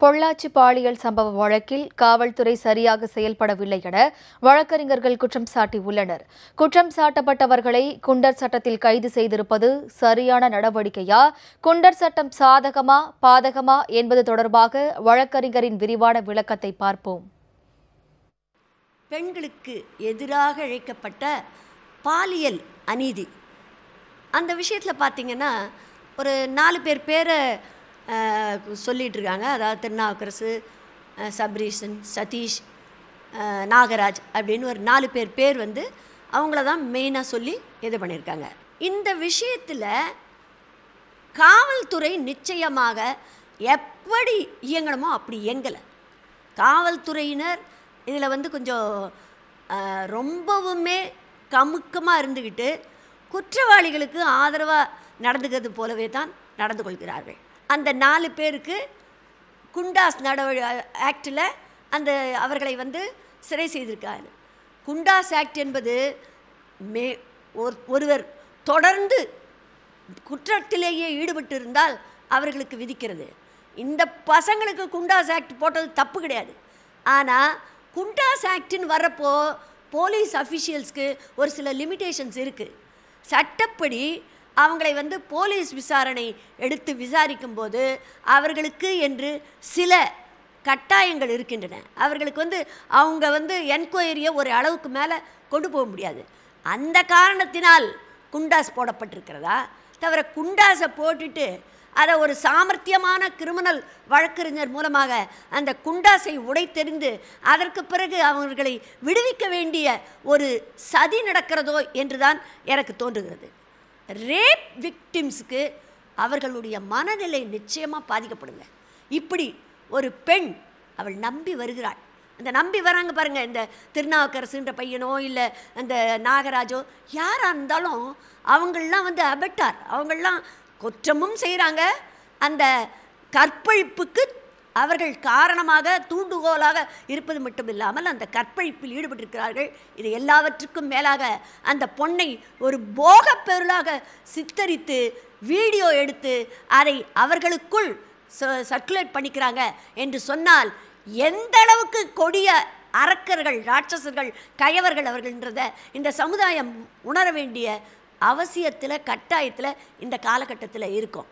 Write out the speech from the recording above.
பொள்ளாச்சி பாலியல் சம்பவ வழக்கில் காவல்துறை சரியாக செயல்படவில்லை என வழக்கறிஞர்கள் குற்றம் சாட்டியுள்ளனர். குற்றம் சாட்டப்பட்டவர்களை குண்டர் சட்டத்தில் கைது செய்திருப்பது சரியான நடவடிக்கையா? குண்டர் சட்டம் சாதகமா பாதகமா என்பது தொடர்பாக வழக்கறிஞரின் விரிவான விளக்கத்தை பார்ப்போம். பெண்களுக்கு எதிராக இழைக்கப்பட்ட பாலியல் அநீதி. அந்த விஷயத்தில் பார்த்தீங்கன்னா ஒரு நாலு பேர் பேரை சொல்லிகிட்ருக்காங்க அதாவது திருநாவுக்கரசு சப்ரீஷன் சதீஷ் நாகராஜ் அப்படின்னு ஒரு நாலு பேர் பேர் வந்து அவங்கள தான் மெயினாக சொல்லி இது பண்ணியிருக்காங்க. இந்த விஷயத்தில் காவல்துறை நிச்சயமாக எப்படி இயங்கணுமோ அப்படி இயங்கலை. காவல்துறையினர் இதில் வந்து கொஞ்சம் ரொம்பவுமே கமுக்கமாக இருந்துக்கிட்டு குற்றவாளிகளுக்கு ஆதரவாக நடந்துக்கிறது போலவே தான் நடந்து கொள்கிறார்கள். அந்த நாலு பேருக்கு குண்டாஸ் நடவடி ஆக்டில் அந்த அவர்களை வந்து சிறை செய்திருக்காரு. குண்டாஸ் ஆக்ட் என்பது மே ஒரு- ஒருவர் தொடர்ந்து குற்றத்திலேயே ஈடுபட்டு இருந்தால் அவர்களுக்கு விதிக்கிறது. இந்த பசங்களுக்கு குண்டாஸ் ஆக்ட் போட்டது தப்பு கிடையாது. ஆனால் குண்டாஸ் ஆக்ட்னு வர்றப்போ போலீஸ் அஃபிஷியல்ஸ்க்கு ஒரு சில லிமிட்டேஷன்ஸ் இருக்குது சட்டப்படி அவங்களை வந்து போலீஸ் விசாரணை எடுத்து விசாரிக்கும்போது அவர்களுக்கு என்று சில கட்டாயங்கள் இருக்கின்றன. அவர்களுக்கு வந்து அவங்க வந்து என்கொயரியை ஒரு அளவுக்கு மேலே கொண்டு போக முடியாது. அந்த காரணத்தினால் குண்டாஸ் போடப்பட்டிருக்கிறதா? தவிர குண்டாஸை போட்டுட்டு அதை ஒரு சாமர்த்தியமான கிரிமினல் வழக்கறிஞர் மூலமாக அந்த குண்டாஸை உடைத்தெறிந்து அதற்கு பிறகு அவர்களை விடுவிக்க வேண்டிய ஒரு சதி நடக்கிறதோ என்றுதான் எனக்கு தோன்றுகிறது. ரேப் விக்டிம்ஸுக்கு அவர்களுடைய மனநிலை நிச்சயமாக பாதிக்கப்படுங்க. இப்படி ஒரு பெண் அவள் நம்பி வருகிறாள். அந்த நம்பி வராங்க பாருங்கள் இந்த திருநாவுக்கரசுன்ற பையனோ இல்லை அந்த நாகராஜோ யாராக இருந்தாலும் அவங்களெலாம் வந்து அபட்டார். அவங்களெலாம் குற்றமும் செய்கிறாங்க அந்த கற்பழிப்புக்கு அவர்கள் காரணமாக தூண்டுகோலாக இருப்பது மட்டும் இல்லாமல் அந்த கற்பழிப்பில் ஈடுபட்டிருக்கிறார்கள். இது எல்லாவற்றுக்கும் மேலாக அந்த பொண்ணை ஒரு போகப் பொருளாக சித்தரித்து வீடியோ எடுத்து அதை அவர்களுக்குள் சர்க்குலேட் பண்ணிக்கிறாங்க என்று சொன்னால் எந்த அளவுக்கு கொடிய அரக்கர்கள் ராட்சசர்கள் கயவர்கள் அவர்கள்ன்றத இந்த சமுதாயம் உணர வேண்டிய அவசியத்தில் கட்டாயத்தில் இந்த காலகட்டத்தில் இருக்கும்.